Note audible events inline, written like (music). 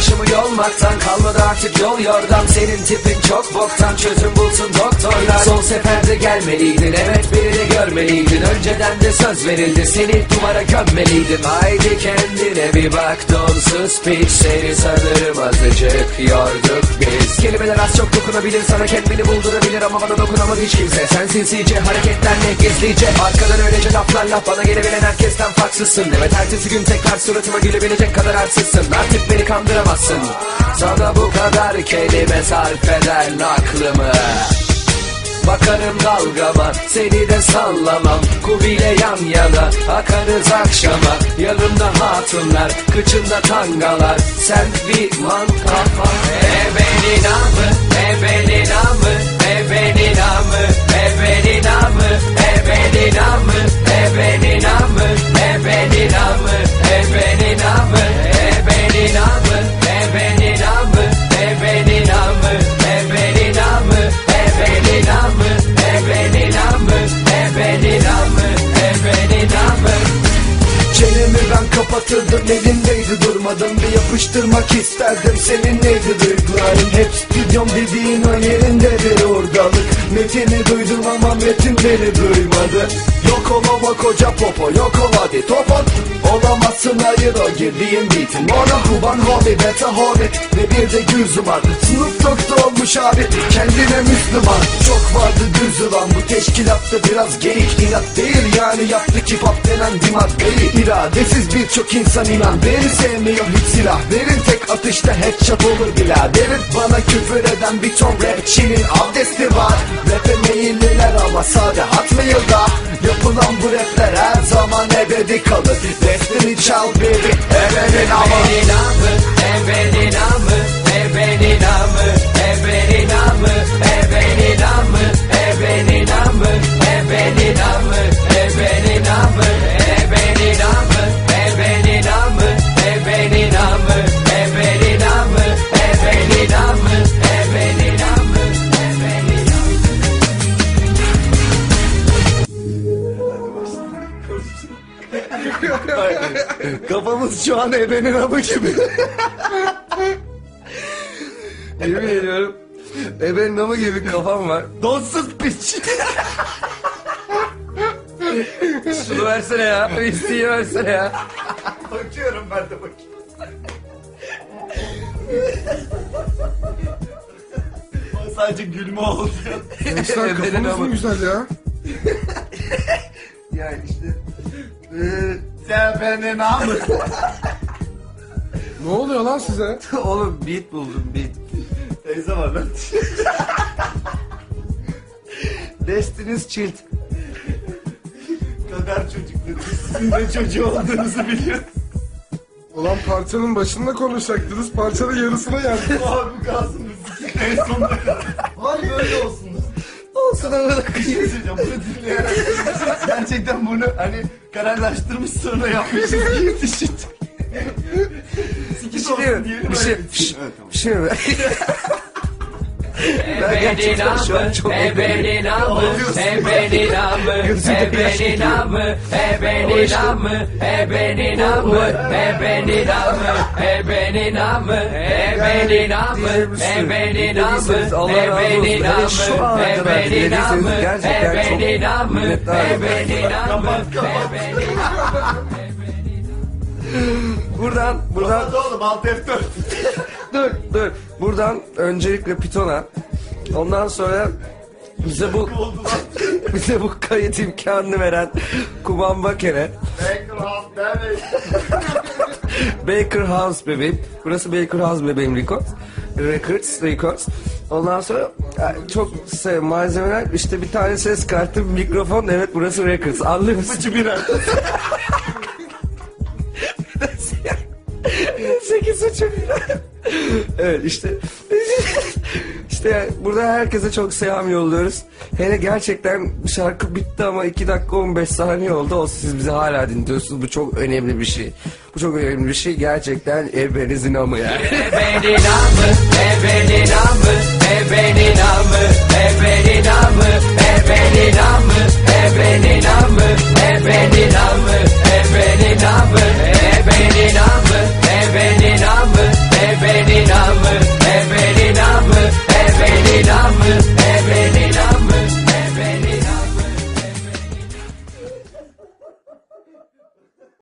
iyi olmaktan Kalmadı artık yol yordam. Senin tipin çok boktan Çözüm bulsun doktorlar. Son seferde gelmeliydin Evet birini görmeliydin. Önceden de söz verildi Seni duvara gömmeliydim. Haydi kendine bir bak Donsuz piç. Seni sanırım azıcık yorduk biz. Kelimeler az çok dokunabilir Sana kendini buldurabilir. Ama bana dokunamadı hiç kimse. Sen sinsice hareketlerle gizlice. Arkadan öylece laflarla Bana gelebilen herkesten farksızsın. Evet ertesi gün tekrar suratıma gülebilecek kadar arsızsın Artık beni kandıramazsın Sana bu kadar kelime sarf eden aklımı. Bakarım dalgama seni de sallamam. Kubile yan yana akarız akşama. Yanımda hatunlar kıçında tangalar. Sen bir man kafa Ebenin amı ebenin ben kapatırdım elindeydi durmadım Bir yapıştırmak isterdim. Senin neydi duyguların? Hep stüdyom dediğin o yerindedir. Oradalık Metini duydum ama metin beni duymadı. Yok ol ama koca popo yok ol hadi topon. Olamazsın hayır o girdiğin beatin. Mono kuban hobi beta hobi Ve bir de yüzüm var. Snoop Dogg'da olmuş abi kendine Müslüman. Çok vardı düz yılan bu teşkilatta biraz geyik inat değil. Yani yaptık hip hop denen bir maddeyi İradesiz birçok insan inan. Beni sevmiyor hiç silah. Verin tek atışta headshot olur biraderim Bana küfür eden bir ton rapçinin abdesti var Rap'e meyilliler ama sade atmıyorlar Yapılan bu rapler her zaman ebedi kalır. Destiny çal baby ebenin ama. Ebenin amı, Kafamız şu an ebenin amı gibi Yemin ediyorum. Ebenin amı gibi kafam var. Donsuz piç Şunu versene ya. İsteği versene ya. Bakıyorum ben de bakayım O sadece gülme oldu Gençler Ebenin kafanız mı güzel ya? Yani işte. Ebenin amı Ne oluyor lan size? (laughs) Oğlum beat buldum beat. Teyze var lan Destiny's Child. Kadar çocukları Sizin de çocuğu olduğunuzu biliyorum Ulan parçanın başında konuşacaktınız. Parçanın yarısına geldi. Abi kalsın müzik en sonuna kadar Var böyle olsun Olsun da Bir şey söyleyeceğim bunu dinleyerek. Gerçekten bunu hani kararlaştırmış sonra yapmışız. Gibi düşün Sikiş olsun diyelim Bir şey, Evet, tamam. bir şey mi? Ben gerçekten şu an çok Ebenin amı, ebenin amı, ebenin amı, ebenin amı, ebenin amı, ebenin amı, ebenin amı, ebenin amı, ebenin amı, Allah razı olsun. ebenin Hele şu ana kadar dinlediyseniz gerçekten çok minnettarım. Kapat kapat Buradan, buradan Hadi oğlum alt F4 dur dur. Buradan öncelikle Python'a ondan sonra bize bu (laughs) bize bu kayıt imkanını veren Kuban Baker'e Baker House demeyin (laughs) Baker House bebeğim. Burası Baker House bebeğim Records. Records, Records. Ondan sonra ya, çok se- malzemeler işte bir tane ses kartı, mikrofon. Evet burası Records. Anlıyor musun? Fıçı bira 8 buçuk. Evet işte (laughs) işte burada herkese çok selam yolluyoruz. Hele gerçekten şarkı bitti ama 2 dakika 15 saniye oldu. O siz bizi hala dinliyorsunuz. Bu çok önemli bir şey. Bu çok önemli bir şey. Gerçekten ebenizin amı yani. Ebenin amı, ebenin amı, ebenin amı, ebenin amı,